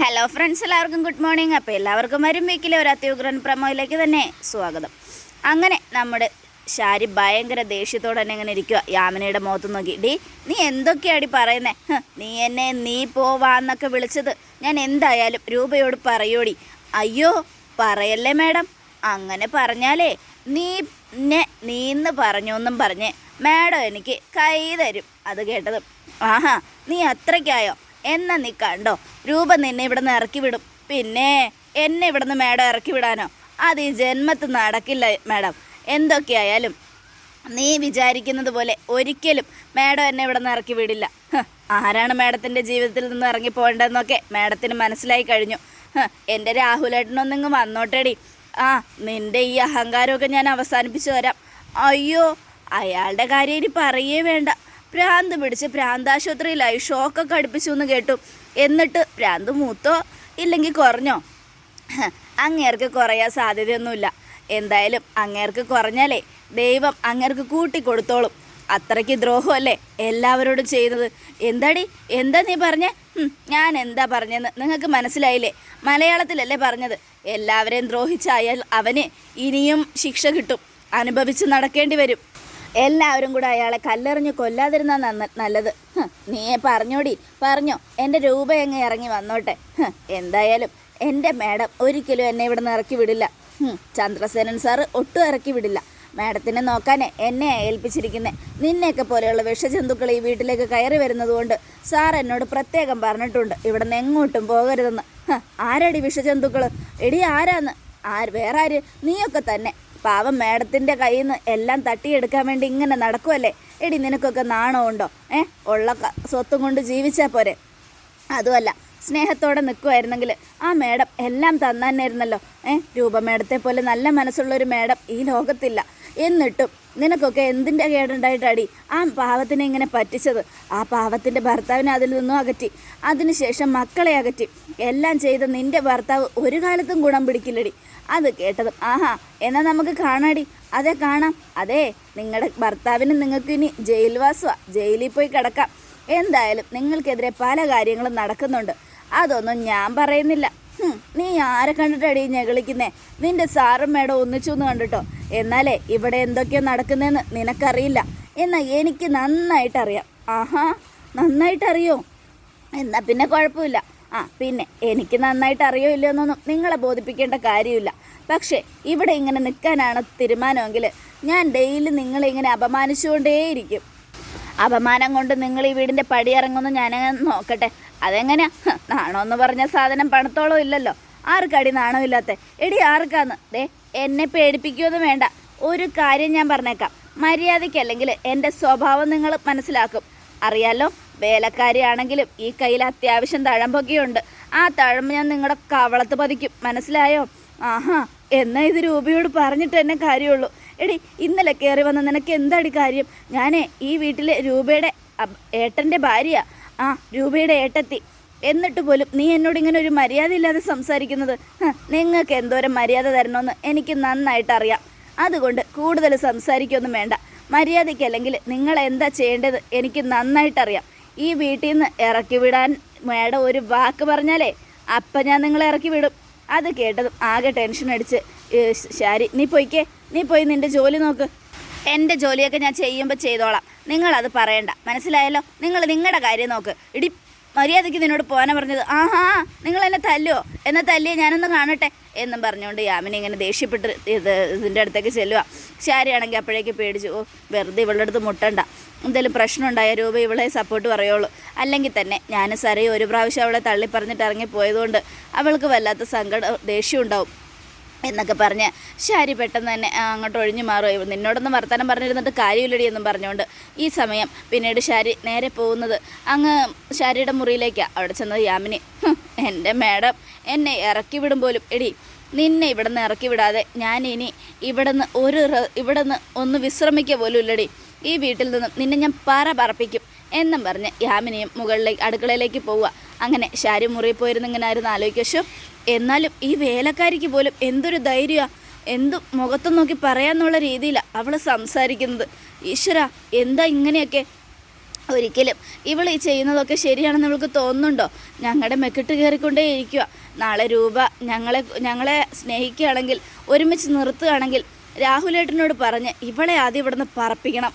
Hello friends എല്ലാവർക്കും good morning അപ്പോൾ എല്ലാവർക്കും വരും വീക്കിലെ ഒരു അത്യുഗ്രൻ പ്രമോയിലേക്ക് തന്നെ സ്വാഗതം. അങ്ങനെ നമ്മുടെ ഷാരി ഭയങ്കര ദേഷ്യത്തോടെ തന്നെ ഇങ്ങനെ ഇരിക്കുക യാമിനയുടെ മുഖത്ത് നോക്കി. ഡി നീ എന്തൊക്കെയാടി പറയുന്നേ? നീ എന്നെ നീ പോവാന്നൊക്കെ വിളിച്ചത് ഞാൻ എന്തായാലും രൂപയോട് പറയോടി അയ്യോ പറയല്ലേ മാഡം? അങ്ങനെ പറഞ്ഞാലേ നീ എന്നെ നീന്ന് പറഞ്ഞു എന്നും പറഞ്ഞ് മാഡം എനിക്ക് കൈ തരും. അത് കേട്ടത്. ആഹാ നീ അത്രയ്ക്കായോ? എന്നാ നീ കണ്ടോ? രൂപ നിന്നെ ഇവിടെ നിന്ന് ഇറക്കി വിടും. പിന്നെ എന്നെ ഇവിടെ നിന്ന് മാഡം ഇറക്കി വിടാനോ? അത് ഈ ജന്മത്ത് നടക്കില്ല മാഡം. എന്തൊക്കെയായാലും നീ വിചാരിക്കുന്നത് പോലെ ഒരിക്കലും മാഡം എന്നെ ഇവിടെ നിന്ന് ഇറക്കി വിടില്ല. ആരാണ് മാഡത്തിന്റെ ജീവിതത്തിൽ നിന്ന് ഇറങ്ങി പോകേണ്ടതെന്നൊക്കെ മാഡത്തിന് മനസ്സിലായി കഴിഞ്ഞു. എന്റെ രാഹുലേട്ടനൊന്നിങ്ങ് വന്നോട്ടേടി. ആ നിന്റെ ഈ അഹങ്കാരമൊക്കെ ഞാൻ അവസാനിപ്പിച്ചു തരാം. അയ്യോ അയാളുടെ കാര്യം ഇനി പറയേ വേണ്ട. ഭ്രാന്ത് പിടിച്ച് ഭ്രാന്താശുപത്രിയിലായി ഷോക്കൊക്കെ അടുപ്പിച്ചു എന്ന് കേട്ടു. എന്നിട്ട് ഭ്രാന്ത് മൂത്തോ ഇല്ലെങ്കിൽ കുറഞ്ഞോ? അങ്ങേർക്ക് കുറയാൻ സാധ്യതയൊന്നുമില്ല. എന്തായാലും അങ്ങേർക്ക് കുറഞ്ഞാലേ ദൈവം അങ്ങേർക്ക് കൂട്ടി കൊടുത്തോളും അത്രയ്ക്ക് ദ്രോഹമല്ലേ എല്ലാവരോടും ചെയ്യുന്നത്? എന്താടി? എന്താ നീ പറഞ്ഞേ? ഞാൻ എന്താ പറഞ്ഞെന്ന് നിങ്ങൾക്ക് മനസ്സിലായില്ലേ? മലയാളത്തിലല്ലേ പറഞ്ഞത്. എല്ലാവരെയും ദ്രോഹിച്ചായാൽ അവന് ഇനിയും ശിക്ഷ കിട്ടും. അനുഭവിച്ച് നടക്കേണ്ടി വരും. എല്ലാവരും കൂടെ അയാളെ കല്ലെറിഞ്ഞ് കൊല്ലാതിരുന്നാ നല്ലത്. നീ പറഞ്ഞോടി. പറഞ്ഞോ. എന്റെ രൂപ അങ്ങ് ഇറങ്ങി വന്നോട്ടെ. എന്തായാലും എന്റെ മാഡം ഒരിക്കലും എന്നെ ഇവിടെ നിന്ന് ഇറക്കി വിടില്ല. ചന്ദ്രസേനൻ സാറ് ഒട്ടും ഇറക്കി വിടില്ല. മാഡത്തിനെ നോക്കാനേ എന്നെ ഏൽപ്പിച്ചിരിക്കുന്നത് നിന്നെയൊക്കെ പോലെയുള്ള വിഷജന്തുക്കൾ ഈ വീട്ടിലേക്ക് കയറി വരുന്നതുകൊണ്ട് സാർ എന്നോട് പ്രത്യേകം പറഞ്ഞിട്ടുണ്ട്. ഇവിടെ നിന്ന് എങ്ങോട്ടും പോകരുതെന്ന്. ആരടി വിഷജന്തുക്കൾ എടി ആരാന്ന്? ആര് വേറെ ആര് നീയൊക്കെ തന്നെ. പാവം മാഡത്തിന്റെ കയ്യിൽ നിന്ന് എല്ലാം തട്ടിയെടുക്കാൻ വേണ്ടി ഇങ്ങനെ നടക്കുമല്ലേ എടി നിനക്കൊക്കെ നാണമുണ്ടോ ഏ? ഉള്ള സ്വത്തും കൊണ്ട് ജീവിച്ചാൽ പോരെ. അതുമല്ല സ്നേഹത്തോടെ നിൽക്കുമായിരുന്നെങ്കിൽ ആ മേഡം എല്ലാം തന്നായിരുന്നല്ലോ ഏ? രൂപ മേഡത്തെ പോലെ നല്ല മനസ്സുള്ളൊരു മേഡം ഈ ലോകത്തില്ല. എന്നിട്ടും നിനക്കൊക്കെ എന്തിന്റെ കേടുണ്ടായിട്ടടി ആ പാവത്തിനെ ഇങ്ങനെ പറ്റിച്ചത്? ആ പാവത്തിന്റെ ഭർത്താവിനെ അതിൽ നിന്നും അകറ്റി. അതിനുശേഷം മക്കളെ അകറ്റി. എല്ലാം ചെയ്ത നിന്റെ ഭർത്താവ് ഒരു കാലത്തും ഗുണം പിടിക്കില്ലടി. അത് കേട്ടതും ആഹാ എന്നാൽ നമുക്ക് കാണാടി. അതെ കാണാം. അതെ നിങ്ങളുടെ ഭർത്താവിന് നിങ്ങൾക്ക് ഇനി ജയിൽവാസമാണ് ജയിലിൽ പോയി കിടക്കാം. എന്തായാലും നിങ്ങൾക്കെതിരെ പല കാര്യങ്ങളും നടക്കുന്നുണ്ട്. അതൊന്നും ഞാൻ പറയുന്നില്ല. നീ ആരെ കണ്ടിട്ടടി ഞെളിക്കുന്നേ നിന്റെ സാറും മേഡം ഒന്നിച്ചു എന്ന് കണ്ടിട്ടോ? എന്നാലേ ഇവിടെ എന്തൊക്കെയോ നടക്കുന്നതെന്ന് നിനക്കറിയില്ല. എന്നാൽ എനിക്ക് നന്നായിട്ടറിയാം. ആഹാ നന്നായിട്ടറിയോ? എന്നാൽ പിന്നെ കുഴപ്പമില്ല. ആ പിന്നെ എനിക്ക് നന്നായിട്ട് അറിയോ ഇല്ലയോ എന്നൊന്നും നിങ്ങളെ ബോധിപ്പിക്കേണ്ട കാര്യമില്ല. പക്ഷേ ഇവിടെ ഇങ്ങനെ നിൽക്കാനാണ് തീരുമാനമെങ്കിൽ ഞാൻ ഡെയിലി നിങ്ങളെ ഇങ്ങനെ അപമാനിച്ചുകൊണ്ടേയിരിക്കും. അപമാനം കൊണ്ട് നിങ്ങൾ ഈ വീടിന്റെ പടിയിറങ്ങുമെന്ന് ഞാനങ്ങനെ നോക്കട്ടെ. അതെങ്ങനെയാ? നാണോ എന്ന് പറഞ്ഞ സാധനം പണത്തോളം ഇല്ലല്ലോ. ആർക്കടി നാണമില്ലാത്ത എടി ആർക്കാന്ന്? ദേ എന്നെ പേടിപ്പിക്കുമെന്ന് വേണ്ട. ഒരു കാര്യം ഞാൻ പറഞ്ഞേക്കാം. മര്യാദയ്ക്കല്ലെങ്കിൽ എന്റെ സ്വഭാവം നിങ്ങൾ മനസ്സിലാക്കും. അറിയാലോ? വേലക്കാരിയാണെങ്കിലും ഈ കയ്യിൽ അത്യാവശ്യം തഴമ്പൊക്കെയുണ്ട് ആ തഴമ്പ് ഞാൻ നിങ്ങളുടെ കവളത്ത് പതിക്കും. മനസ്സിലായോ? ആഹാ എന്നാ ഇത് രൂപയോട് പറഞ്ഞിട്ട് തന്നെ കാര്യമുള്ളൂ. എടി ഇന്നലെ കയറി വന്ന നിനക്ക് എന്താടി കാര്യം? ഞാനേ ഈ വീട്ടിലെ രൂപയുടെ ഏട്ടന്റെ ഭാര്യ. ആ രൂപയുടെ ഏട്ടത്തി. എന്നിട്ട് പോലും നീ എന്നോട് ഇങ്ങനെ ഒരു മര്യാദ ഇല്ലാതെ സംസാരിക്കുന്നത്? നിങ്ങൾക്ക് എന്തോരം മര്യാദ തരണമെന്ന് എനിക്ക് നന്നായിട്ട് അറിയാം. അതുകൊണ്ട് കൂടുതൽ സംസാരിക്കൊന്നും വേണ്ട. മര്യാദയ്ക്കല്ലെങ്കിൽ നിങ്ങൾ എന്താ ചെയ്യേണ്ടത് എനിക്ക് നന്നായിട്ടറിയാം. ഈ വീട്ടിൽ നിന്ന് ഇറക്കി വിടാൻ മേഡം ഒരു വാക്ക് പറഞ്ഞാലേ അപ്പം ഞാൻ നിങ്ങളെ ഇറക്കി വിടും. അത് കേട്ടതും ആകെ ടെൻഷൻ അടിച്ച് ശരി നീ പോയിക്കേ നീ പോയി നിന്റെ ജോലി നോക്ക്. എന്റെ ജോലിയൊക്കെ ഞാൻ ചെയ്യുമ്പോൾ ചെയ്തോളാം. നിങ്ങളത് പറയണ്ട. മനസ്സിലായല്ലോ? നിങ്ങൾ നിങ്ങളുടെ കാര്യം നോക്ക്. ഇടി മര്യാദയ്ക്ക് നിന്നോട് പോകാനാ പറഞ്ഞത്. ആഹാ നിങ്ങൾ എന്നെ തല്ലുവോ? എന്നെ തല്ലിയേ ഞാനൊന്ന് കാണട്ടെ? എന്നും പറഞ്ഞുകൊണ്ട് യാമിനി ഇങ്ങനെ ദേഷ്യപ്പെട്ട് ഇത് ഇതിന്റെ അടുത്തേക്ക് ചെല്ലുക ശാരിയാണെങ്കിൽ അപ്പോഴേക്ക് പേടിച്ചു ഓ വെറുതെ ഇവളുടെ അടുത്ത് മുട്ടണ്ട. എന്തെങ്കിലും പ്രശ്നം ഉണ്ടായ രൂപ ഇവളെ സപ്പോർട്ട് പറയുള്ളൂ. അല്ലെങ്കിൽ തന്നെ ഞാൻ സാറേ ഒരു പ്രാവശ്യം അവളെ തള്ളി പറഞ്ഞിട്ട് ഇറങ്ങി പോയതുകൊണ്ട് അവൾക്ക് വല്ലാത്ത സങ്കടം ദേഷ്യം ഉണ്ടാവും എന്നൊക്കെ പറഞ്ഞ് ശാരി പെട്ടെന്ന് തന്നെ അങ്ങോട്ട് ഒഴിഞ്ഞു മാറും. നിന്നോടൊന്നും വർത്തമാനം പറഞ്ഞിരുന്നിട്ട് കാര്യമില്ലടി എന്നും പറഞ്ഞുകൊണ്ട് ഈ സമയം പിന്നീട് ശാരി നേരെ പോകുന്നത് അങ്ങ് ശാരിയുടെ മുറിയിലേക്കാണ് അവിടെ ചെന്നത് യാമിനി. എന്റെ മാഡം എന്നെ ഇറക്കി വിടും പോലും. എടി നിന്നെ ഇവിടെ നിന്ന് ഇറക്കി വിടാതെ ഞാൻ ഇനി ഇവിടെ നിന്ന് ഒരു ഇവിടെ നിന്ന് ഒന്ന് വിശ്രമിക്കുക പോലും ഇല്ലടി ഈ വീട്ടിൽ നിന്നും നിന്നെ ഞാൻ പറ പറപ്പിക്കും എന്നും പറഞ്ഞ് യാമിനിയും മുകളിലേക്ക് അടുക്കളയിലേക്ക് പോവുക. അങ്ങനെ ശാരി മുറിയിൽ പോയിരുന്നു ഇങ്ങനെ ആയിരുന്നു ആലോചിക്കുക. എന്നാലും ഈ വേലക്കാരിക്ക് പോലും എന്തൊരു ധൈര്യമാണ് എന്തു മുഖത്തും നോക്കി പറയാന്നുള്ള രീതിയിലാണ് അവൾ സംസാരിക്കുന്നത്. ഈശ്വര എന്താ ഇങ്ങനെയൊക്കെ? ഒരിക്കലും ഇവൾ ഈ ചെയ്യുന്നതൊക്കെ ശരിയാണെന്ന് ഇവൾക്ക് തോന്നുന്നുണ്ടോ? ഞങ്ങളുടെ മെക്കിട്ട് കയറിക്കൊണ്ടേ ഇരിക്കുക നാളെ രൂപ ഞങ്ങളെ ഞങ്ങളെ സ്നേഹിക്കുകയാണെങ്കിൽ ഒരുമിച്ച് നിർത്തുകയാണെങ്കിൽ രാഹുലേട്ടനോട് പറഞ്ഞ് ഇവളെ ആദ്യം ഇവിടുന്ന് പറപ്പിക്കണം.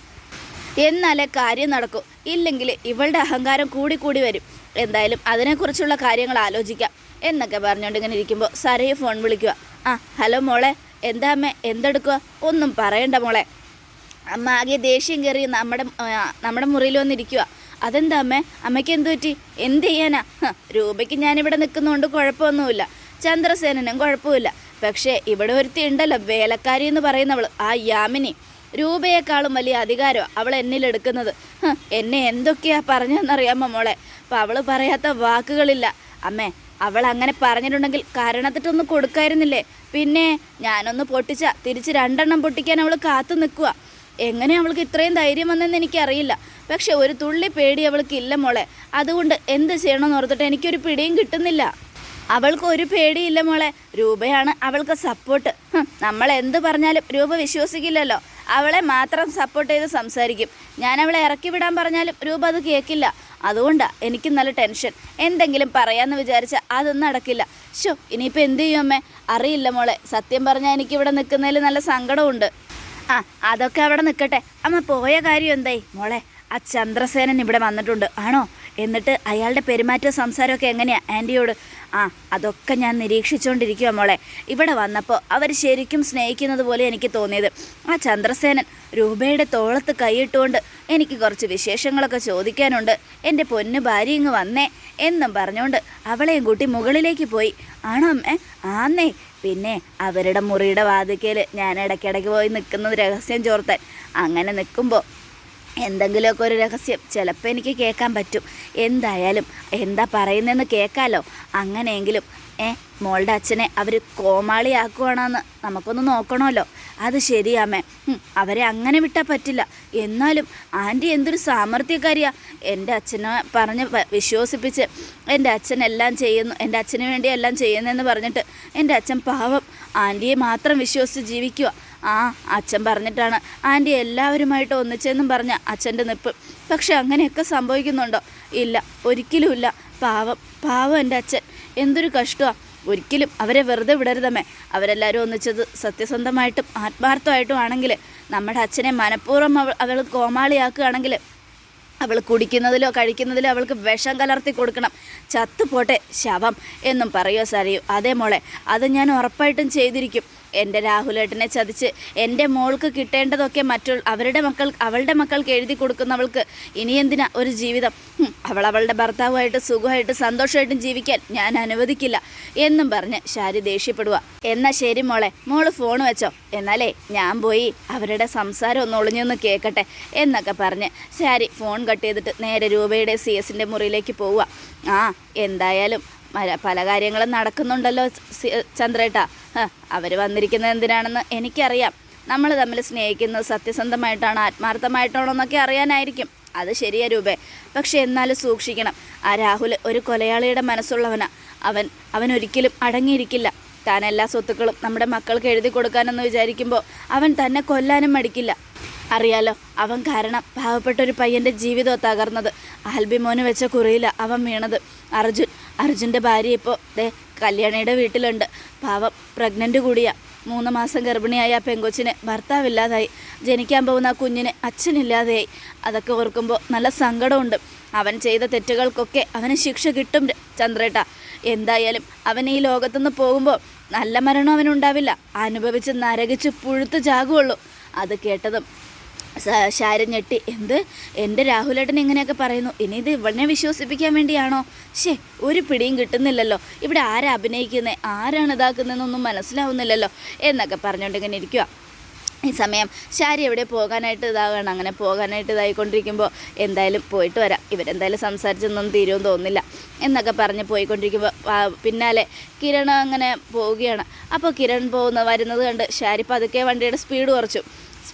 എന്നാലേ കാര്യം നടക്കൂ. ഇല്ലെങ്കിൽ ഇവളുടെ അഹങ്കാരം കൂടി കൂടി വരും. എന്തായാലും അതിനെക്കുറിച്ചുള്ള കാര്യങ്ങൾ ആലോചിക്കാം. എന്നൊക്കെ പറഞ്ഞുകൊണ്ട് ഇങ്ങനെ ഇരിക്കുമ്പോൾ സരയെ ഫോൺ വിളിക്കുക ആ ഹലോ മോളെ. എന്താ അമ്മേ? എന്തെടുക്കുക ഒന്നും പറയണ്ട മോളെ. അമ്മ ആകെ ദേഷ്യം കയറി നമ്മുടെ നമ്മുടെ മുറിയിൽ വന്നിരിക്കുക അതെന്താ അമ്മേ? അമ്മയ്ക്ക് എന്തു പറ്റി? എന്ത് ചെയ്യാനാ? രൂപയ്ക്ക് ഞാനിവിടെ നിൽക്കുന്നതുകൊണ്ട് കുഴപ്പമൊന്നുമില്ല. ചന്ദ്രസേനനും കുഴപ്പമില്ല. പക്ഷേ ഇവിടെ ഒരുത്തി ഉണ്ടല്ലോ വേലക്കാരി എന്ന് പറയുന്നവൾ ആ യാമിനി. രൂപയെക്കാളും വലിയ അധികാരമാണ് അവൾ എന്നിലെടുക്കുന്നത് എന്നെ എന്തൊക്കെയാ പറഞ്ഞതെന്നറിയാമോ മോളെ? അപ്പം അവൾ പറയാത്ത വാക്കുകളില്ല. അമ്മേ അവൾ അങ്ങനെ പറഞ്ഞിട്ടുണ്ടെങ്കിൽ കാരണത്തിട്ടൊന്ന് കൊടുക്കായിരുന്നില്ലേ? പിന്നെ ഞാനൊന്ന് പൊട്ടിച്ച തിരിച്ച് രണ്ടെണ്ണം പൊട്ടിക്കാൻ അവൾ കാത്തു നിൽക്കുക എങ്ങനെ അവൾക്ക് ഇത്രയും ധൈര്യം വന്നെന്ന് എനിക്കറിയില്ല. പക്ഷെ ഒരു തുള്ളി പേടി അവൾക്ക് ഇല്ല മോളെ. അതുകൊണ്ട് എന്ത് ചെയ്യണമെന്ന് ഓർത്തിട്ട് എനിക്കൊരു പിടിയും കിട്ടുന്നില്ല. അവൾക്ക് ഒരു പേടിയില്ല മോളെ. രൂപയാണ് അവൾക്ക് സപ്പോർട്ട്. നമ്മൾ എന്ത് പറഞ്ഞാലും രൂപ വിശ്വസിക്കില്ലല്ലോ. അവളെ മാത്രം സപ്പോർട്ട് ചെയ്ത് സംസാരിക്കും. ഞാൻ അവളെ ഇറക്കി വിടാൻ പറഞ്ഞാലും രൂപ അത് കേൾക്കില്ല അതുകൊണ്ടാണ് എനിക്ക് നല്ല ടെൻഷൻ എന്തെങ്കിലും പറയാമെന്ന് വിചാരിച്ചാൽ അതൊന്നും നടക്കില്ല. ഷോ ഇനിയിപ്പോൾ എന്ത് ചെയ്യും അമ്മേ? അറിയില്ല മോളെ. സത്യം പറഞ്ഞാൽ എനിക്കിവിടെ നിൽക്കുന്നതിൽ നല്ല സങ്കടമുണ്ട് ആ അതൊക്കെ അവിടെ നിൽക്കട്ടെ അമ്മ പോയ കാര്യം എന്തായി? മോളെ ആ ചന്ദ്രസേനൻ ഇവിടെ വന്നിട്ടുണ്ട്. ആണോ? എന്നിട്ട് അയാളുടെ പെരുമാറ്റ സംസാരമൊക്കെ എങ്ങനെയാണ് ആന്റിയോട് ആ അതൊക്കെ ഞാൻ നിരീക്ഷിച്ചുകൊണ്ടിരിക്കുക മോളെ. ഇവിടെ വന്നപ്പോൾ അവർ ശരിക്കും സ്നേഹിക്കുന്നത് പോലെ എനിക്ക് തോന്നിയത്. ആ ചന്ദ്രസേനൻ രൂപയുടെ തോളത്ത് കൈയിട്ടുകൊണ്ട് എനിക്ക് കുറച്ച് വിശേഷങ്ങളൊക്കെ ചോദിക്കാനുണ്ട്. എന്റെ പൊന്ന് ഭാര്യ ഇങ്ങ് വന്നേ എന്നും പറഞ്ഞുകൊണ്ട് അവളെയും കൂട്ടി മുകളിലേക്ക് പോയി. ആണോ അമ്മേ? ആന്നേ. പിന്നെ അവരുടെ മുറിയുടെ വാതിക്കൽ ഞാൻ ഇടയ്ക്കിടയ്ക്ക് പോയി നിൽക്കുന്നത് രഹസ്യം ചോർത്താൻ. അങ്ങനെ നിൽക്കുമ്പോൾ എന്തെങ്കിലുമൊക്കെ ഒരു രഹസ്യം. ചിലപ്പോൾ എനിക്ക് കേൾക്കാൻ പറ്റും. എന്തായാലും എന്താ പറയുന്നതെന്ന് കേൾക്കാമല്ലോ അങ്ങനെയെങ്കിലും ഏ മോളുടെ അച്ഛനെ അവർ കോമാളിയാക്കുവാണെന്ന് നമുക്കൊന്ന് നോക്കണമല്ലോ. അത് ശരിയാമേ അവരെ അങ്ങനെ വിട്ടാൽ പറ്റില്ല. എന്നാലും ആന്റി എന്തൊരു സാമർഥ്യക്കാരിയാ. എന്റെ അച്ഛനെ പറഞ്ഞ് വിശ്വസിപ്പിച്ച് എന്റെ അച്ഛൻ എല്ലാം ചെയ്യുന്നു എന്റെ അച്ഛന് വേണ്ടി എല്ലാം ചെയ്യുന്നതെന്ന് പറഞ്ഞിട്ട് എന്റെ അച്ഛൻ പാവം ആന്റിയെ മാത്രം വിശ്വസിച്ച് ജീവിക്കുക ആ അച്ഛൻ പറഞ്ഞിട്ടാണ്. ആന്റി എല്ലാവരുമായിട്ട് ഒന്നിച്ചെന്നും പറഞ്ഞ അച്ഛന്റെ നിപ്പ്. പക്ഷെ അങ്ങനെയൊക്കെ സംഭവിക്കുന്നുണ്ടോ? ഇല്ല ഒരിക്കലുമില്ല പാവം പാവം എന്റെ അച്ഛൻ. എന്തൊരു കഷ്ടമാണ് ഒരിക്കലും അവരെ വെറുതെ വിടരുതമേ അവരെല്ലാവരും ഒന്നിച്ചത് സത്യസന്ധമായിട്ടും ആത്മാർത്ഥമായിട്ടും ആണെങ്കിൽ നമ്മുടെ അച്ഛനെ മനഃപൂർവം അവൾ അവൾ കോമാളിയാക്കുകയാണെങ്കിൽ അവൾ കുടിക്കുന്നതിലോ കഴിക്കുന്നതിലോ അവൾക്ക് വിഷം കലർത്തി കൊടുക്കണം. ചത്തുപോട്ടെ ശവം എന്നും പറയോ സറിയോ അതേ മോളെ അത് ഞാൻ ഉറപ്പായിട്ടും ചെയ്തിരിക്കും. എന്റെ രാഹുലേട്ടനെ ചതിച്ച് എന്റെ മോൾക്ക് കിട്ടേണ്ടതൊക്കെ മറ്റുള്ള അവരുടെ മക്കൾ അവളുടെ മക്കൾക്ക് എഴുതി കൊടുക്കുന്നവൾക്ക് ഇനി എന്തിനാ ഒരു ജീവിതം? അവൾ അവളുടെ ഭർത്താവുമായിട്ട് സുഖമായിട്ട് സന്തോഷമായിട്ടും ജീവിക്കാൻ ഞാൻ അനുവദിക്കില്ല എന്നും പറഞ്ഞ് ശാരി ദേഷ്യപ്പെടുക. എന്നാ ശരി മോളെ മോൾ ഫോൺ വെച്ചോ. എന്നാലേ ഞാൻ പോയി അവരുടെ സംസാരം ഒന്ന് ഒളിഞ്ഞൊന്ന് കേൾക്കട്ടെ എന്നൊക്കെ പറഞ്ഞ് ശാരി ഫോൺ കട്ട് ചെയ്തിട്ട് നേരെ രൂപയുടെ സി എസിന്റെ മുറിയിലേക്ക് പോവുക. ആ എന്തായാലും പല കാര്യങ്ങളും നടക്കുന്നുണ്ടല്ലോ ചന്ദ്രേട്ട. അവർ വന്നിരിക്കുന്നത് എന്തിനാണെന്ന് എനിക്കറിയാം. നമ്മൾ തമ്മിൽ സ്നേഹിക്കുന്നത് സത്യസന്ധമായിട്ടാണോ ആത്മാർത്ഥമായിട്ടാണോ എന്നൊക്കെ അറിയാനായിരിക്കും. അത് ശരിയാ രൂപേ. പക്ഷെ എന്നാലും സൂക്ഷിക്കണം. ആ രാഹുൽ ഒരു കൊലയാളിയുടെ മനസ്സുള്ളവനാ. അവൻ അവൻ ഒരിക്കലും അടങ്ങിയിരിക്കില്ല. താൻ എല്ലാ സ്വത്തുക്കളും നമ്മുടെ മക്കൾക്ക് എഴുതി കൊടുക്കാനെന്ന് വിചാരിക്കുമ്പോൾ അവൻ തന്നെ കൊല്ലാനും മടിക്കില്ല. അറിയാലോ അവൻ കാരണം പാവപ്പെട്ട ഒരു പയ്യന്റെ ജീവിതം തകർന്നത്. ആൽബിമോന് വെച്ച കുറിയില്ല അവൻ വീണത്. അർജുൻ അർജുന്റെ ഭാര്യ ഇപ്പോൾ ദേ കല്യാണിയുടെ വീട്ടിലുണ്ട്. പാവം പ്രഗ്നന്റ് കൂടിയാ. മൂന്ന് മാസം ഗർഭിണിയായ ആ പെങ്കൊച്ചിന് ഭർത്താവില്ലാതായി. ജനിക്കാൻ പോകുന്ന ആ കുഞ്ഞിന് അച്ഛനില്ലാതെയായി. അതൊക്കെ ഓർക്കുമ്പോൾ നല്ല സങ്കടമുണ്ട്. അവൻ ചെയ്ത തെറ്റുകൾക്കൊക്കെ അവന് ശിക്ഷ കിട്ടും ചന്ദ്രേട്ട. എന്തായാലും അവൻ ഈ ലോകത്തുനിന്ന് പോകുമ്പോൾ നല്ല മരണം അവനുണ്ടാവില്ല. അനുഭവിച്ച് നരകിച്ച് പുഴുത്ത് ചാകുള്ളൂ അത് കേട്ടതും ശാരി ഞെട്ടി എന്ത്? എന്റെ രാഹുലേട്ടൻ ഇങ്ങനെയൊക്കെ പറയുന്നു. ഇനി ഇത് ഇവളെ വിശ്വസിപ്പിക്കാൻ വേണ്ടിയാണോ? ശേ ഒരു പിടിയും കിട്ടുന്നില്ലല്ലോ. ഇവിടെ ആരാ അഭിനയിക്കുന്നത് ആരാണ് ഇതാക്കുന്നതെന്നൊന്നും മനസ്സിലാവുന്നില്ലല്ലോ. എന്നൊക്കെ പറഞ്ഞുകൊണ്ട് ഇങ്ങനെ ഇരിക്കുക ഈ സമയം ശാരി എവിടെ പോകാനായിട്ട് ഇതാകണം. അങ്ങനെ പോകാനായിട്ട് ഇതായിക്കൊണ്ടിരിക്കുമ്പോൾ എന്തായാലും പോയിട്ട് വരാം. ഇവരെന്തായാലും സംസാരിച്ചൊന്നും തീരുമെന്ന് തോന്നുന്നില്ല. എന്നൊക്കെ പറഞ്ഞ് പോയിക്കൊണ്ടിരിക്കുമ്പോൾ പിന്നാലെ കിരൺ അങ്ങനെ പോവുകയാണ്. അപ്പോൾ കിരൺ പോകുന്ന വരുന്നത് കണ്ട് ശാരി പതുക്കെ വണ്ടിയുടെ സ്പീഡ് കുറച്ചു.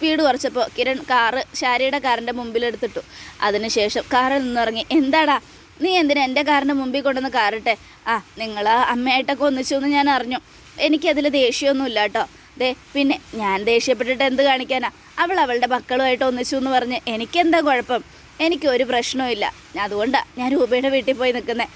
സ്പീഡ് കുറച്ചപ്പോൾ കിരൺ കാറ് ശാരിയുടെ കാറിന്റെ മുമ്പിലെടുത്തിട്ടു. അതിനുശേഷം കാറിൽ നിന്നിറങ്ങി എന്താടാ നീ എന്തിനാ എന്റെ കാറിന്റെ മുമ്പിൽ കൊണ്ടുവന്ന് കാറിട്ടെ? ആ നിങ്ങൾ അമ്മയായിട്ടൊക്കെ ഒന്നിച്ചു എന്ന് ഞാൻ അറിഞ്ഞു. എനിക്കതിൽ ദേഷ്യമൊന്നുമില്ല കേട്ടോ ദേ പിന്നെ ഞാൻ ദേഷ്യപ്പെട്ടിട്ട് എന്ത് കാണിക്കാനാ? അവൾ അവളുടെ മക്കളുമായിട്ട് ഒന്നിച്ചു എന്ന് പറഞ്ഞ് എനിക്കെന്താ കുഴപ്പം? എനിക്കൊരു പ്രശ്നവും ഇല്ല അതുകൊണ്ടാണ് ഞാൻ രൂപയുടെ വീട്ടിൽ പോയി നിൽക്കുന്നത്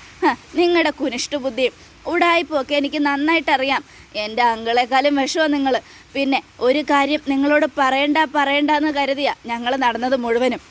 നിങ്ങളുടെ കുനിഷ്ട ബുദ്ധിയും ഉടായ്പൊക്കെ എനിക്ക് നന്നായിട്ട് അറിയാം എന്റെ അങ്കളെക്കാളും വിഷമാണ് നിങ്ങൾ പിന്നെ ഒരു കാര്യം നിങ്ങളോട് പറയണ്ട പറയണ്ട എന്ന് കരുതിയാ ഞങ്ങൾ നടന്നത് മുഴുവനും.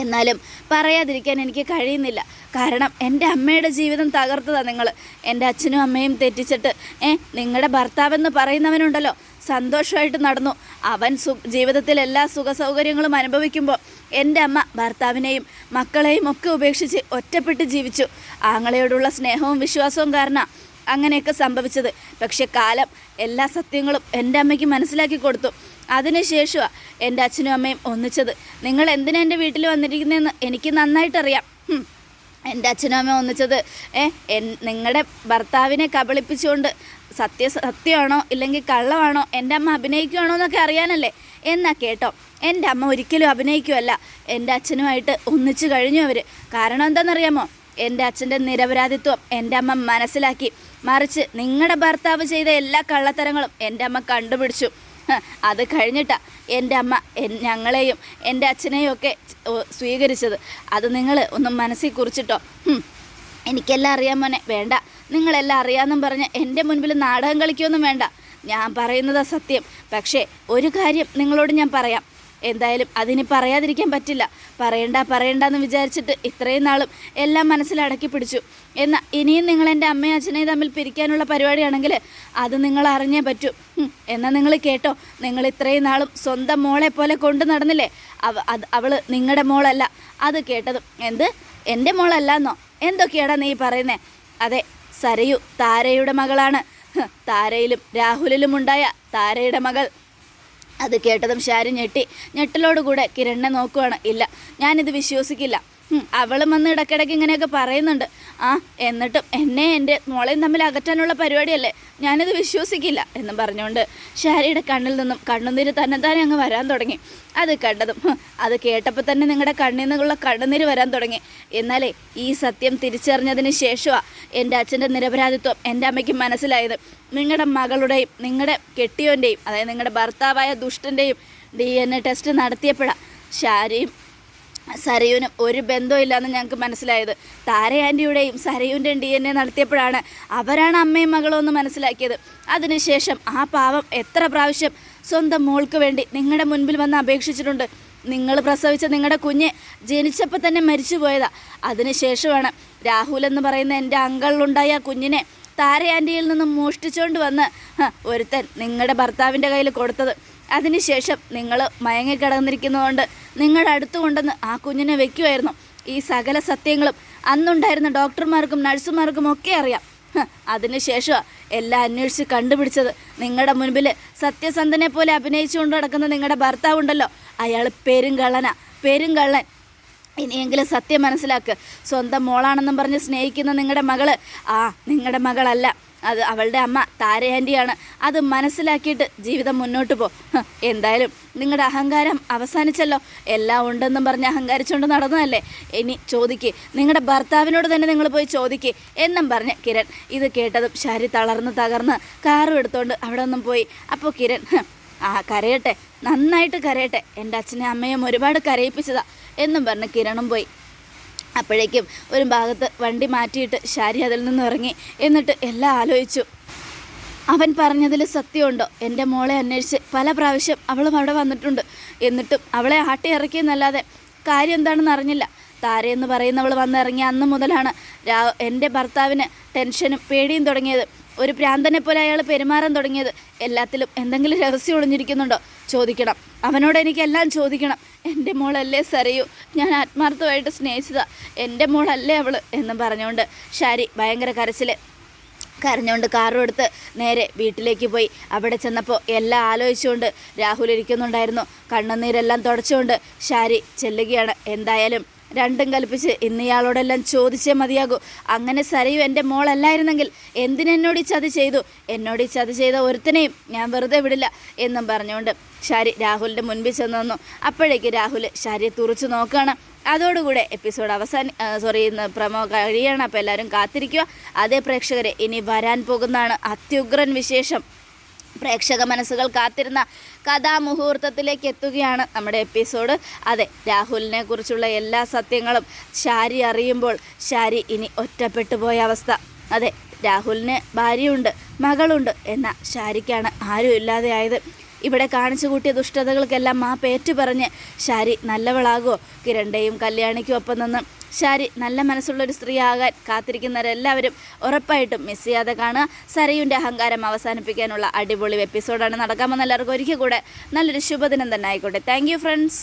എന്നാലും പറയാതിരിക്കാൻ എനിക്ക് കഴിയുന്നില്ല. കാരണം എന്റെ അമ്മയുടെ ജീവിതം തകർത്തതാണ് നിങ്ങൾ എന്റെ അച്ഛനും അമ്മയും തെറ്റിച്ചിട്ട് ഏ നിങ്ങളുടെ ഭർത്താവെന്ന് പറയുന്നവനുണ്ടല്ലോ. സന്തോഷമായിട്ട് നടന്നു. അവൻ സു ജീവിതത്തിൽ എല്ലാ സുഖ സൗകര്യങ്ങളും അനുഭവിക്കുമ്പോൾ എന്റെ അമ്മ ഭർത്താവിനെയും മക്കളെയും ഒക്കെ ഉപേക്ഷിച്ച് ഒറ്റപ്പെട്ട് ജീവിച്ചു. ആങ്ങളയോടുള്ള സ്നേഹവും വിശ്വാസവും കാരണം അങ്ങനെയൊക്കെ സംഭവിച്ചത്. പക്ഷെ കാലം എല്ലാ സത്യങ്ങളും എന്റെ അമ്മയ്ക്ക് മനസ്സിലാക്കി കൊടുത്തു. അതിനുശേഷമാണ് എന്റെ അച്ഛനും അമ്മയും ഒന്നിച്ചത്. നിങ്ങൾ എന്തിനാ എന്റെ വീട്ടിൽ വന്നിരിക്കുന്നതെന്ന് എനിക്ക് നന്നായിട്ടറിയാം. എന്റെ അച്ഛനും അമ്മയും ഒന്നിച്ചത് ഏ നിങ്ങളുടെ ഭർത്താവിനെ കബളിപ്പിച്ചുകൊണ്ട് സത്യ സത്യമാണോ ഇല്ലെങ്കിൽ കള്ളമാണോ? എന്റെ അമ്മ അഭിനയിക്കുവാണോ എന്നൊക്കെ അറിയാനല്ലേ? എന്നാ കേട്ടോ. എന്റെ അമ്മ ഒരിക്കലും അഭിനയിക്കുമല്ല എന്റെ അച്ഛനുമായിട്ട് ഒന്നിച്ചു കഴിഞ്ഞു അവർ കാരണം എന്താണെന്നറിയാമോ? എന്റെ അച്ഛന്റെ നിരപരാധിത്വം എന്റെ അമ്മ മനസ്സിലാക്കി. മറിച്ച് നിങ്ങളുടെ ഭർത്താവ് ചെയ്ത എല്ലാ കള്ളത്തരങ്ങളും എന്റെ അമ്മ കണ്ടുപിടിച്ചു. അത് കഴിഞ്ഞിട്ടാ എന്റെ അമ്മ ഞങ്ങളെയും എന്റെ അച്ഛനെയും ഒക്കെ സ്വീകരിച്ചത്. അത് നിങ്ങൾ ഒന്ന് മനസ്സിൽ കുറിച്ചിട്ടോ. എനിക്കെല്ലാം അറിയാൻ മോനെ. വേണ്ട. നിങ്ങളെല്ലാം അറിയാമെന്നും പറഞ്ഞ് എന്റെ മുൻപിൽ നാടകം കളിക്കുമൊന്നും വേണ്ട. ഞാൻ പറയുന്നത് സത്യം. പക്ഷേ ഒരു കാര്യം നിങ്ങളോട് ഞാൻ പറയാം. എന്തായാലും അതിന് പറയാതിരിക്കാൻ പറ്റില്ല. പറയണ്ട പറയണ്ട എന്ന് വിചാരിച്ചിട്ട് ഇത്രയും നാളും എല്ലാം മനസ്സിലടക്കി പിടിച്ചു. എന്നാൽ ഇനിയും നിങ്ങൾ എന്റെ അമ്മയും അച്ഛനെയും തമ്മിൽ പിരിക്കാനുള്ള പരിപാടിയാണെങ്കിൽ അത് നിങ്ങൾ അറിഞ്ഞേ പറ്റൂ. എന്നാൽ നിങ്ങൾ കേട്ടോ. നിങ്ങൾ ഇത്രയും നാളും സ്വന്തം മോളെ പോലെ കൊണ്ടു നടന്നില്ലേ? അവൾ നിങ്ങളുടെ മോളല്ല. അത് കേട്ടതും എന്ത്? എന്റെ മോളല്ലെന്നോ? എന്തൊക്കെയാടാ നീ പറയുന്നത് അതെ സരയു താരയുടെ മകളാണ്. താരയിലും രാഹുലിലും ഉണ്ടായ താരയുടെ മകൾ. അത് കേട്ടതും ഷാരി ഞെട്ടി. ഞെട്ടലോടുകൂടെ കിരണിനെ നോക്കുവാണ്. ഇല്ല ഞാനിത് വിശ്വസിക്കില്ല. അവളും വന്ന് ഇടയ്ക്കിടയ്ക്ക് ഇങ്ങനെയൊക്കെ പറയുന്നുണ്ട്. ആ എന്നിട്ടും എന്നെ എന്റെ മോളെയും തമ്മിൽ അകറ്റാനുള്ള പരിപാടിയല്ലേ? ഞാനിത് വിശ്വസിക്കില്ല എന്നും പറഞ്ഞുകൊണ്ട് ഷാരിയുടെ കണ്ണിൽ നിന്നും കണ്ണുനീര് തന്നെ തന്നെ അങ്ങ് വരാൻ തുടങ്ങി. അത് കണ്ടതും അത് കേട്ടപ്പോൾ തന്നെ നിങ്ങളുടെ കണ്ണിൽ നിന്നുള്ള കണ്ണുനീര് വരാൻ തുടങ്ങി. എന്നാലേ ഈ സത്യം തിരിച്ചറിഞ്ഞതിന് ശേഷമാണ് എന്റെ അച്ഛന്റെ നിരപരാധിത്വം എന്റെ അമ്മയ്ക്ക് മനസ്സിലായത്. നിങ്ങളുടെ മകളുടെയും നിങ്ങളുടെ കെട്ടിയോന്റെയും അതായത് നിങ്ങളുടെ ഭർത്താവായ ദുഷ്ടന്റെയും ഡി എൻ എ ടെസ്റ്റ് നടത്തിയപ്പോഴാണ് ഷാരിയും സരയുനും ഒരു ബന്ധമില്ലാന്ന് ഞങ്ങൾക്ക് മനസ്സിലായത്. താര ആന്റിയുടെയും സരയുന്റെയും ഡി എൻ എ നടത്തിയപ്പോഴാണ് അവരാണ് അമ്മയും മകളും എന്ന് മനസ്സിലാക്കിയത്. അതിനുശേഷം ആ പാവം എത്ര പ്രാവശ്യം സ്വന്തം മോൾക്ക് വേണ്ടി നിങ്ങളുടെ മുൻപിൽ വന്ന് അപേക്ഷിച്ചിട്ടുണ്ട്. നിങ്ങൾ പ്രസവിച്ച നിങ്ങളുടെ കുഞ്ഞ് ജനിച്ചപ്പോൾ തന്നെ മരിച്ചു പോയതാ. അതിനുശേഷമാണ് രാഹുൽ എന്ന് പറയുന്ന എന്റെ അങ്കളിലുണ്ടായ ആ കുഞ്ഞിനെ താര ആന്റിയിൽ നിന്നും മോഷ്ടിച്ചുകൊണ്ട് വന്ന് ഒരുത്തൻ നിങ്ങളുടെ ഭർത്താവിന്റെ കയ്യിൽ കൊടുത്തത്. അതിനുശേഷം നിങ്ങൾ മയങ്ങിക്കിടന്നിരിക്കുന്നതുകൊണ്ട് നിങ്ങളുടെ അടുത്ത് കൊണ്ടെന്ന് ആ കുഞ്ഞിനെ വെക്കുമായിരുന്നു. ഈ സകല സത്യങ്ങളും അന്നുണ്ടായിരുന്ന ഡോക്ടർമാർക്കും നഴ്സുമാർക്കും ഒക്കെ അറിയാം. അതിനുശേഷം എല്ലാം അന്വേഷിച്ച് കണ്ടുപിടിച്ചത്. നിങ്ങളുടെ മുൻപിൽ സത്യസന്ധനെ പോലെ അഭിനയിച്ചുകൊണ്ട് നടക്കുന്ന നിങ്ങളുടെ ഭർത്താവുണ്ടല്ലോ. അയാൾ പെരുങ്കള്ളന. പെരുങ്കള്ളൻ. ഇനിയെങ്കിലും സത്യം മനസ്സിലാക്ക്. സ്വന്തം മോളാണെന്നും പറഞ്ഞ് സ്നേഹിക്കുന്ന നിങ്ങളുടെ മകൾ ആ നിങ്ങളുടെ മകളല്ല. അത് അവളുടെ അമ്മ താരയാന്റിയാണ് അത് മനസ്സിലാക്കിയിട്ട് ജീവിതം മുന്നോട്ട് പോ. എന്തായാലും നിങ്ങളുടെ അഹങ്കാരം അവസാനിച്ചല്ലോ. എല്ലാം ഉണ്ടെന്നും പറഞ്ഞ് അഹങ്കരിച്ചുകൊണ്ട് നടന്നതല്ലേ? ഇനി ചോദിക്ക്. നിങ്ങളുടെ ഭർത്താവിനോട് തന്നെ നിങ്ങൾ പോയി ചോദിക്ക്. എന്നും പറഞ്ഞ് കിരൺ ഇത് കേട്ടതും ശരി തളർന്ന് തകർന്ന് കാറും എടുത്തുകൊണ്ട് അവിടെ നിന്നും പോയി. അപ്പോൾ കിരൺ ആ കരയട്ടെ. നന്നായിട്ട് കരയട്ടെ. എന്റെ അച്ഛനെ അമ്മയും ഒരുപാട് കരയിപ്പിച്ചതാ. എന്നും പറഞ്ഞ് കിരണം പോയി. അപ്പോഴേക്കും ഒരു ഭാഗത്ത് വണ്ടി മാറ്റിയിട്ട് ശാരി അതിൽ നിന്ന് ഇറങ്ങി എന്നിട്ട് എല്ലാം ആലോചിച്ചു. അവൻ പറഞ്ഞതിൽ സത്യമുണ്ടോ? എന്റെ മോളെ അന്വേഷിച്ച് പല പ്രാവശ്യം അവളും അവിടെ വന്നിട്ടുണ്ട്. എന്നിട്ടും അവളെ ആട്ടി ഇറക്കിയെന്നല്ലാതെ കാര്യം എന്താണെന്ന് അറിഞ്ഞില്ല. താരയെന്ന് പറയുന്നവൾ വന്നിറങ്ങിയ അന്ന് മുതലാണ് രാ എന്റെ ഭർത്താവിന് ടെൻഷനും പേടിയും തുടങ്ങിയത്. ഒരു പ്രാന്തനെ പോലെ അയാൾ പെരുമാറാൻ തുടങ്ങിയത്. എല്ലാത്തിലും എന്തെങ്കിലും രഹസ്യം ഒളിഞ്ഞിരിക്കുന്നുണ്ടോ? ചോദിക്കണം. അവനോട് എനിക്കെല്ലാം ചോദിക്കണം. എന്റെ മോളല്ലേ സറിയൂ ഞാൻ ആത്മാർത്ഥമായിട്ട് സ്നേഹിച്ചതാ. എന്റെ മോളല്ലേ അവൾ എന്നും പറഞ്ഞുകൊണ്ട് ഷാരി ഭയങ്കര കരച്ചിൽ കരഞ്ഞുകൊണ്ട് കാറും എടുത്ത് നേരെ വീട്ടിലേക്ക് പോയി. അവിടെ ചെന്നപ്പോൾ എല്ലാം ആലോചിച്ചുകൊണ്ട് രാഹുൽ ഇരിക്കുന്നുണ്ടായിരുന്നു. കണ്ണുനീരെല്ലാം തുടച്ചുകൊണ്ട് ഷാരി ചെല്ലുകയാണ്. എന്തായാലും രണ്ടും കൽപ്പിച്ച് ഇന്ന് ഇയാളോടെല്ലാം ചോദിച്ചേ മതിയാകൂ. അങ്ങനെ സരയു എന്റെ മോളല്ലായിരുന്നെങ്കിൽ എന്തിനെന്നോട് ഈ ചതി ചെയ്തു? എന്നോട് ഈ ചതി ചെയ്ത ഒരുത്തനെയും ഞാൻ വെറുതെ വിടില്ല എന്നും പറഞ്ഞുകൊണ്ട് ഷാരി രാഹുലിന്റെ മുൻപിൽ ചെന്ന് നിന്നു. അപ്പോഴേക്ക് രാഹുൽ ഷാരിയെ തുറച്ചു നോക്കുകയാണ്. അതോടുകൂടെ എപ്പിസോഡ് അവസാന സോറി ഇന്ന് പ്രമോ കഴിയണം. അപ്പോൾ എല്ലാവരും കാത്തിരിക്കുക. അതേ പ്രേക്ഷകരെ ഇനി വരാൻ പോകുന്നതാണ് അത്യുഗ്രൻ വിശേഷം. പ്രേക്ഷക മനസ്സുകൾ കാത്തിരുന്ന കഥാമുഹൂർത്തത്തിലേക്ക് എത്തുകയാണ് നമ്മുടെ എപ്പിസോഡ്. അതെ രാഹുലിനെ കുറിച്ചുള്ള എല്ലാ സത്യങ്ങളും ശാരി അറിയുമ്പോൾ ശാരി ഇനി ഒറ്റപ്പെട്ടു പോയ അവസ്ഥ. അതെ രാഹുലിന് ഭാര്യയുണ്ട് മകളുണ്ട് എന്ന ശാരിക്കാണ് ആരും ഇല്ലാതെയായത് ഇവിടെ കാണിച്ചു കൂട്ടിയ ദുഷ്ടതകൾക്കെല്ലാം മാപ്പേറ്റു പേറ്റു പറഞ്ഞ് ശാരി നല്ലവളാകോ. കിരണ്ടയും കല്യാണിക്കും ഒപ്പം നിന്ന് ശാരി നല്ല മനസ്സുള്ളൊരു സ്ത്രീയാകാൻ കാത്തിരിക്കുന്നവരെല്ലാവരും ഉറപ്പായിട്ടും മിസ് ചെയ്യാതെ കാണുക. സരയുന്റെ അഹങ്കാരം അവസാനിപ്പിക്കാനുള്ള അടിപൊളി എപ്പിസോഡാണ് നടക്കാമെന്ന് എല്ലാവർക്കും ഒരിക്കൽ കൂടെ നല്ലൊരു ശുഭദിനം തന്നെ ആയിക്കോട്ടെ. Thank friends